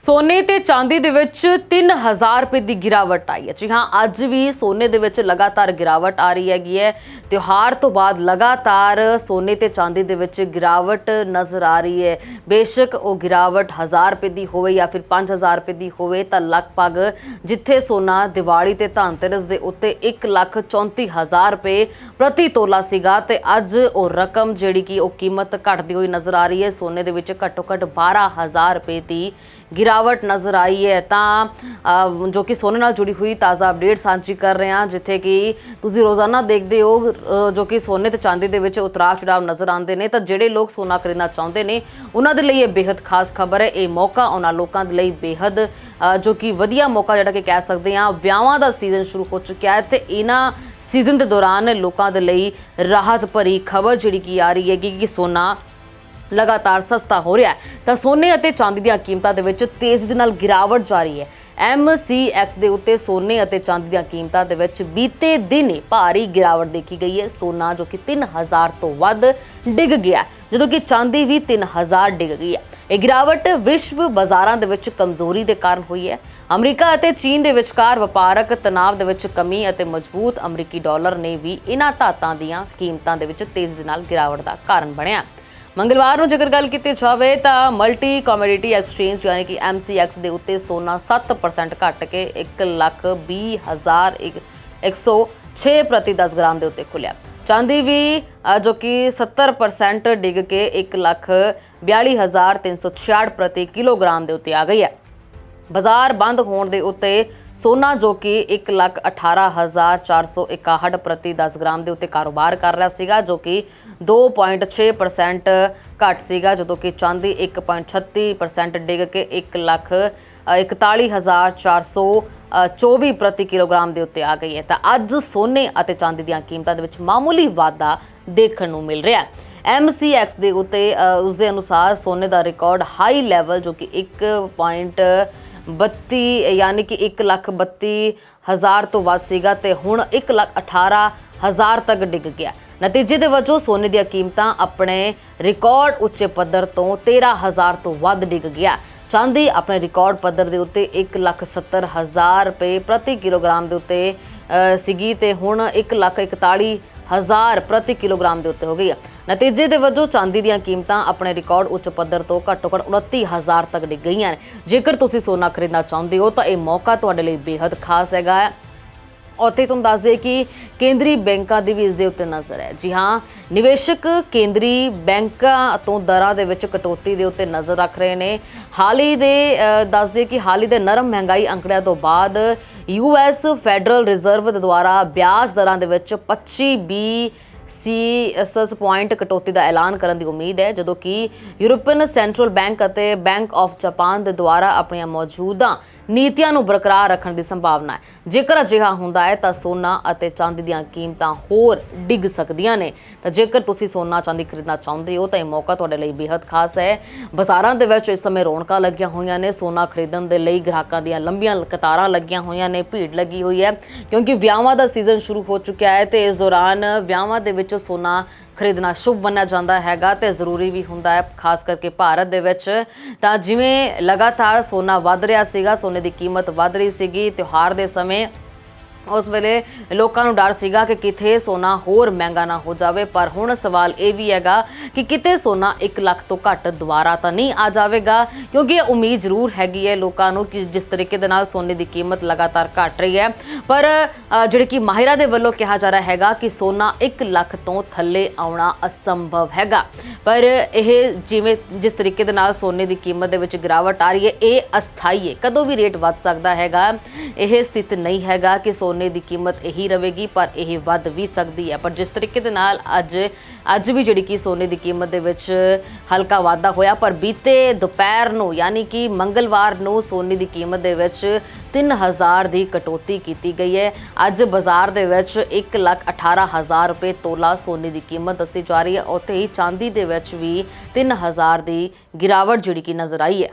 ਸੋਨੇ ਤੇ ਚਾਂਦੀ ਦੇ ਵਿੱਚ 3000 ਰੁਪਏ ਦੀ ਗਿਰਾਵਟ ਆਈ ਹੈ। ਜੀ ਹਾਂ, ਅੱਜ ਵੀ ਸੋਨੇ ਦੇ ਵਿੱਚ ਲਗਾਤਾਰ ਗਿਰਾਵਟ ਆ ਰਹੀ ਹੈਗੀ ਹੈ। ਤਿਉਹਾਰ ਤੋਂ ਬਾਅਦ ਲਗਾਤਾਰ ਸੋਨੇ ਤੇ ਚਾਂਦੀ ਦੇ ਵਿੱਚ ਗਿਰਾਵਟ ਨਜ਼ਰ ਆ ਰਹੀ ਹੈ। ਬੇਸ਼ੱਕ ਉਹ ਗਿਰਾਵਟ 1000 ਰੁਪਏ ਦੀ ਹੋਵੇ ਜਾਂ ਫਿਰ 5000 ਰੁਪਏ ਦੀ ਹੋਵੇ ਤਾਂ ਲਗਭਗ ਜਿੱਥੇ ਸੋਨਾ ਦੀਵਾਲੀ ਤੇ ਧਨਤੇਰਸ ਦੇ ਉੱਤੇ 134000 ਰੁਪਏ ਪ੍ਰਤੀ ਤੋਲਾ ਸੀਗਾ ਤੇ ਅੱਜ ਉਹ ਰਕਮ ਜਿਹੜੀ ਕਿ ਉਹ ਕੀਮਤ ਘਟਦੀ ਹੋਈ ਨਜ਼ਰ ਆ ਰਹੀ ਹੈ। ਸੋਨੇ ਦੇ ਵਿੱਚ ਘੱਟੋ ਘੱਟ 12000 ਰੁਪਏ ਦੀ ਗਿਰਾਵਟ ਨਜ਼ਰ ਆਈ ਹੈ। ਤਾਂ ਜੋ ਕਿ ਸੋਨੇ ਨਾਲ ਜੁੜੀ ਹੋਈ ਤਾਜ਼ਾ ਅਪਡੇਟ ਸਾਂਝੀ ਕਰ ਰਹੇ ਹਾਂ, ਜਿੱਥੇ ਕਿ ਤੁਸੀਂ ਰੋਜ਼ਾਨਾ ਦੇਖਦੇ ਹੋ ਜੋ ਕਿ ਸੋਨੇ ਤੇ ਚਾਂਦੀ ਦੇ ਵਿੱਚ ਉਤਰਾਅ ਚੜਾਅ ਨਜ਼ਰ ਆਉਂਦੇ ਨੇ। ਤਾਂ ਜਿਹੜੇ ਲੋਕ ਸੋਨਾ ਖਰੀਦਣਾ ਚਾਹੁੰਦੇ ਨੇ, ਉਹਨਾਂ ਦੇ ਲਈ ਇਹ ਬੇहद ਖਾਸ ਖਬਰ ਹੈ। ਇਹ ਮੌਕਾ ਉਹਨਾਂ ਲੋਕਾਂ ਦੇ ਲਈ ਬੇहद ਜੋ ਕਿ ਵਧੀਆ ਮੌਕਾ ਜਿਹੜਾ ਕਿ ਕਹਿ ਸਕਦੇ ਹਾਂ, ਵਿਆਹਾਂ ਦਾ ਸੀਜ਼ਨ ਸ਼ੁਰੂ ਹੋ ਚੁੱਕਿਆ ਹੈ ਤੇ ਇਹਨਾਂ ਸੀਜ਼ਨ ਦੇ ਦੌਰਾਨ ਲੋਕਾਂ ਦੇ ਲਈ ਰਾਹਤ ਭਰੀ ਖਬਰ ਜਿਹੜੀ ਕੀ ਆ ਰਹੀ ਹੈ ਕਿ ਸੋਨਾ ਲਗਾਤਾਰ ਸਸਤਾ ਹੋ ਰਿਹਾ ਹੈ। ਤਾਂ ਸੋਨੇ ਅਤੇ ਚਾਂਦੀ ਦੀਆਂ ਕੀਮਤਾਂ ਦੇ ਵਿੱਚ ਤੇਜ਼ੀ ਦੇ ਨਾਲ ਗਿਰਾਵਟ ਜਾਰੀ ਹੈ। MCX ਦੇ ਉੱਤੇ ਸੋਨੇ ਅਤੇ ਚਾਂਦੀ ਦੀਆਂ ਕੀਮਤਾਂ ਦੇ ਵਿੱਚ ਬੀਤੇ ਦਿਨ ਭਾਰੀ ਗਿਰਾਵਟ ਦੇਖੀ ਗਈ ਹੈ। ਸੋਨਾ ਜੋ ਕਿ 3000 ਤੋਂ ਵੱਧ ਡਿੱਗ ਗਿਆ ਜਦੋਂ ਕਿ ਚਾਂਦੀ ਵੀ 3000 ਡਿੱਗ ਗਈ ਹੈ। ਇਹ ਗਿਰਾਵਟ ਵਿਸ਼ਵ ਬਾਜ਼ਾਰਾਂ ਦੇ ਵਿੱਚ ਕਮਜ਼ੋਰੀ ਦੇ ਕਾਰਨ ਹੋਈ ਹੈ। ਅਮਰੀਕਾ ਅਤੇ ਚੀਨ ਦੇ ਵਿਚਕਾਰ ਵਪਾਰਕ ਤਣਾਅ ਦੇ ਵਿੱਚ ਕਮੀ ਅਤੇ ਮਜ਼ਬੂਤ ਅਮਰੀਕੀ ਡਾਲਰ ਨੇ ਵੀ ਇਹਨਾਂ ਧਾਤਾਂ ਦੀਆਂ ਕੀਮਤਾਂ ਦੇ ਵਿੱਚ ਤੇਜ਼ੀ ਦੇ ਨਾਲ ਗਿਰਾਵਟ ਦਾ ਕਾਰਨ ਬਣਿਆ। ਮੰਗਲਵਾਰ ਨੂੰ ਜੇਕਰ ਗੱਲ ਕੀਤੀ ਜਾਵੇ ਤਾਂ ਮਲਟੀ ਕਮੋਡਿਟੀ ਐਕਸਚੇਂਜ ਯਾਨੀ ਕਿ MCX ਦੇ ਉੱਤੇ ਸੋਨਾ 7% ਘਟ ਕੇ 120106 ਪ੍ਰਤੀ 10 ਗ੍ਰਾਮ ਦੇ ਉੱਤੇ ਖੁੱਲਿਆ ਚਾਂਦੀ ਵੀ ਜੋ ਕਿ 70% ਡਿੱਗ ਕੇ 142366 ਪ੍ਰਤੀ ਕਿਲੋਗ੍ਰਾਮ ਦੇ ਉੱਤੇ ਆ ਗਈ ਹੈ। ਬਾਜ਼ਾਰ ਬੰਦ ਹੋਣ ਦੇ ਉੱਤੇ ਸੋਨਾ ਜੋ ਕਿ 118461 ਪ੍ਰਤੀ 10 ਗ੍ਰਾਮ ਦੇ ਉੱਤੇ ਕਾਰੋਬਾਰ ਕਰ ਰਿਹਾ ਸੀਗਾ ਜੋ ਕਿ 2.6% ਘਟ ਸੀਗਾ ਜਦੋਂ ਕਿ ਚਾਂਦੀ 1.36% ਡਿੱਗ ਕੇ 1 ਲੱਖ ਅ, 41424 ਪ੍ਰਤੀ ਕਿਲੋਗ੍ਰਾਮ ਦੇ ਉੱਤੇ ਆ ਗਈ ਹੈ। ਤਾਂ ਅੱਜ ਸੋਨੇ ਅਤੇ ਚਾਂਦੀ ਦੀਆਂ ਕੀਮਤਾਂ ਦੇ ਵਿੱਚ ਮਾਮੂਲੀ ਵਾਧਾ ਦੇਖਣ ਨੂੰ ਮਿਲ ਰਿਹਾ ਹੈ। MCX ਦੇ ਉੱਤੇ ਅ, ਉਸ ਦੇ ਅਨੁਸਾਰ ਸੋਨੇ ਦਾ ਰਿਕਾਰਡ ਹਾਈ ਲੈਵਲ ਜੋ ਕਿ 1.32 ਯਾਨੀ ਕਿ 1 ਲੱਖ 32 ਹਜ਼ਾਰ ਤੋਂ ਵੱਧ ਸੀਗਾ ਤੇ ਹੁਣ 1 ਲੱਖ 18 ਹਜ਼ਾਰ ਤੱਕ ਡਿੱਗ ਗਿਆ। ਨਤੀਜੇ ਦੇ ਵਜੋਂ ਸੋਨੇ ਦੀਆਂ ਕੀਮਤਾਂ ਆਪਣੇ ਰਿਕਾਰਡ ਉੱਚੇ ਪੱਧਰ ਤੋਂ 13000 ਤੋਂ ਵੱਧ ਡਿੱਗ ਗਿਆ। ਚਾਂਦੀ ਆਪਣੇ ਰਿਕਾਰਡ ਪੱਧਰ ਦੇ ਉੱਤੇ 1 ਲੱਖ 70 ਹਜ਼ਾਰ ਰੁਪਏ ਪ੍ਰਤੀ ਕਿਲੋਗ੍ਰਾਮ ਦੇ ਉੱਤੇ ਸੀਗੀ ਤੇ ਹੁਣ 1 ਲੱਖ 41 ਹਜ਼ਾਰ ਪ੍ਰਤੀ ਕਿਲੋਗ੍ਰਾਮ ਦੇ ਉੱਤੇ ਹੋ ਗਈ ਹੈ ਨਤੀਜੇ ਦੇ ਵਜੋਂ ਚਾਂਦੀ ਦੀਆਂ ਕੀਮਤਾਂ ਆਪਣੇ ਰਿਕਾਰਡ ਉੱਚ ਪੱਧਰ ਤੋਂ ਘੱਟੋ ਘੱਟ 29000 ਤੱਕ ਡਿੱਗ ਗਈਆਂ ਨੇ। ਜੇਕਰ ਤੁਸੀਂ ਸੋਨਾ ਖਰੀਦਣਾ ਚਾਹੁੰਦੇ ਹੋ ਤਾਂ ਇਹ ਮੌਕਾ ਤੁਹਾਡੇ ਲਈ ਬੇहद ਖਾਸ ਹੈਗਾ ਹੈ। ਉੱਥੇ ਤੁਹਾਨੂੰ ਦੱਸ ਦੇ ਕਿ ਕੇਂਦਰੀ ਬੈਂਕਾਂ ਦੀ ਵੀ ਇਸ ਦੇ ਉੱਤੇ ਨਜ਼ਰ ਹੈ। ਜੀ ਹਾਂ ਨਿਵੇਸ਼ਕ ਕੇਂਦਰੀ ਬੈਂਕਾਂ ਤੋਂ ਦਰਾਂ ਦੇ ਵਿੱਚ ਕਟੌਤੀ ਦੇ ਉੱਤੇ ਨਜ਼ਰ ਰੱਖ ਰਹੇ ਨੇ। ਹਾਲ ਹੀ ਦੇ ਅ, ਦੱਸ ਦੇ ਕਿ ਹਾਲ ਹੀ ਦੇ ਨਰਮ ਮਹਿੰਗਾਈ ਅੰਕੜਿਆਂ ਤੋਂ ਬਾਅਦ ਯੂਐਸ ਫੈਡਰਲ ਰਿਜ਼ਰਵ ਦੇ ਦੁਆਰਾ ਵਿਆਜ ਦਰਾਂ ਦੇ ਵਿੱਚ 25 ਬੀ ਸੀਐਸਐਸ ਪੁਆਇੰਟ ਕਟੌਤੀ ਦਾ ਐਲਾਨ ਕਰਨ ਦੀ ਉਮੀਦ ਹੈ, ਜਦੋਂ ਕਿ ਯੂਰਪੀਅਨ ਸੈਂਟਰਲ ਬੈਂਕ ਅਤੇ ਬੈਂਕ ਆਫ ਜਾਪਾਨ ਦੇ ਦੁਆਰਾ ਆਪਣੀਆਂ ਮੌਜੂਦਾ ਨੀਤੀਆਂ ਨੂੰ ਬਰਕਰਾਰ ਰੱਖਣ ਦੀ ਸੰਭਾਵਨਾ ਹੈ। ਜੇਕਰ ਅਜਿਹਾ ਹੁੰਦਾ ਹੈ ਤਾਂ ਸੋਨਾ ਅਤੇ ਚਾਂਦੀ ਦੀਆਂ ਕੀਮਤਾਂ ਹੋਰ ਡਿੱਗ ਸਕਦੀਆਂ ਨੇ। ਤਾਂ ਜੇਕਰ ਤੁਸੀਂ ਸੋਨਾ, ਚਾਂਦੀ ਖਰੀਦਣਾ ਚਾਹੁੰਦੇ ਹੋ ਤਾਂ ਇਹ ਮੌਕਾ ਤੁਹਾਡੇ ਲਈ ਬੇहद ਖਾਸ ਹੈ। ਬਾਜ਼ਾਰਾਂ ਦੇ ਵਿੱਚ ਇਸ ਸਮੇਂ ਰੌਣਕਾਂ ਲੱਗੀਆਂ ਹੋਈਆਂ ਨੇ। ਸੋਨਾ ਖਰੀਦਣ ਦੇ ਲਈ ਗ੍ਰਾਹਕਾਂ ਦੀਆਂ ਲੰਬੀਆਂ ਕਤਾਰਾਂ ਲੱਗੀਆਂ ਹੋਈਆਂ ਨੇ। ਭੀੜ ਲੱਗੀ ਹੋਈ ਹੈ ਕਿਉਂਕਿ ਵਿਆਹਾਂ ਦਾ ਸੀਜ਼ਨ ਸ਼ੁਰੂ ਹੋ ਚੁੱਕਿਆ ਹੈ ਤੇ ਇਸ ਦੌਰਾਨ ਵਿਆਹਾਂ ਦੇ ਵਿੱਚ ਸੋਨਾ ਖਰੀਦਣਾ ਸ਼ੁਭ ਮੰਨਿਆ ਜਾਂਦਾ ਹੈਗਾ ਤੇ ਜ਼ਰੂਰੀ ਵੀ ਹੁੰਦਾ ਹੈ, ਖਾਸ ਕਰਕੇ ਭਾਰਤ ਦੇ ਵਿੱਚ। ਤਾਂ ਜਿਵੇਂ ਲਗਾਤਾਰ ਸੋਨਾ ਵੱਧ ਰਿਹਾ ਸੀਗਾ, ਸੋਨੇ ਦੀ ਕੀਮਤ ਵੱਧ ਰਹੀ ਸੀਗੀ, ਤਿਉਹਾਰ ਦੇ ਸਮੇਂ ਉਸ ਵੇਲੇ ਲੋਕਾਂ ਨੂੰ ਡਰ ਸੀਗਾ ਕਿ ਕਿਥੇ ਸੋਨਾ ਹੋਰ ਮਹਿੰਗਾ ਨਾ ਹੋ ਜਾਵੇ ਪਰ ਹੁਣ ਸਵਾਲ ਇਹ ਵੀ ਹੈਗਾ ਕਿ ਕਿਤੇ ਸੋਨਾ 1 ਲੱਖ ਤੋਂ ਘੱਟ ਦੁਬਾਰਾ ਤਾਂ ਨਹੀਂ ਆ ਜਾਵੇਗਾ ਕਿਉਂਕਿ ਇਹ ਉਮੀਦ ਜ਼ਰੂਰ ਹੈਗੀ ਹੈ ਲੋਕਾਂ ਨੂੰ ਕਿ ਜਿਸ ਤਰੀਕੇ ਦੇ ਨਾਲ ਸੋਨੇ ਦੀ ਕੀਮਤ ਲਗਾਤਾਰ ਘਟ ਰਹੀ ਹੈ। ਪਰ ਅ, ਜਿਹੜੇ ਕਿ ਮਾਹਿਰਾਂ ਦੇ ਵੱਲੋਂ ਕਿਹਾ ਜਾ ਰਿਹਾ ਹੈਗਾ ਕਿ ਸੋਨਾ 1 ਲੱਖ ਤੋਂ ਥੱਲੇ ਆਉਣਾ ਅਸੰਭਵ ਹੈਗਾ। ਪਰ ਇਹ ਜਿਵੇਂ ਜਿਸ ਤਰੀਕੇ ਦੇ ਨਾਲ ਸੋਨੇ ਦੀ ਕੀਮਤ ਦੇ ਵਿੱਚ ਗਿਰਾਵਟ ਆ ਰਹੀ ਹੈ, ਇਹ ਅਸਥਾਈ ਹੈ। ਕਦੋਂ ਵੀ ਰੇਟ ਵੱਧ ਸਕਦਾ ਹੈਗਾ, ਇਹ ਸਥਿਤ ਨਹੀਂ ਹੈਗਾ ਕਿ ਸੋਨੇ ਦੀ ਕੀਮਤ ਇਹੀ ਰਹੇਗੀ, ਪਰ ਇਹ ਵੱਧ ਵੀ ਸਕਦੀ ਹੈ। ਪਰ ਜਿਸ ਤਰੀਕੇ ਦੇ ਨਾਲ ਅੱਜ ਅੱਜ ਵੀ ਜਿਹੜੀ ਕਿ ਸੋਨੇ ਦੀ ਕੀਮਤ ਦੇ ਵਿੱਚ ਹਲਕਾ ਵਾਧਾ ਹੋਇਆ, ਪਰ ਬੀਤੇ ਦੁਪਹਿਰ ਨੂੰ, ਯਾਨੀ ਕਿ ਮੰਗਲਵਾਰ ਨੂੰ ਸੋਨੇ ਦੀ ਕੀਮਤ ਦੇ ਵਿੱਚ 3000 ਦੀ ਕਟੌਤੀ ਕੀਤੀ ਗਈ ਹੈ। ਅੱਜ ਬਾਜ਼ਾਰ ਦੇ ਵਿੱਚ 118000 ਰੁਪਏ ਤੋਲਾ ਸੋਨੇ ਦੀ ਕੀਮਤ ਦੱਸੀ ਜਾ ਰਹੀ ਹੈ। ਉੱਥੇ ਹੀ ਚਾਂਦੀ ਦੇ ਵਿੱਚ ਵੀ 3000 ਦੀ ਗਿਰਾਵਟ ਜਿਹੜੀ ਕਿ ਨਜ਼ਰ ਆਈ ਹੈ।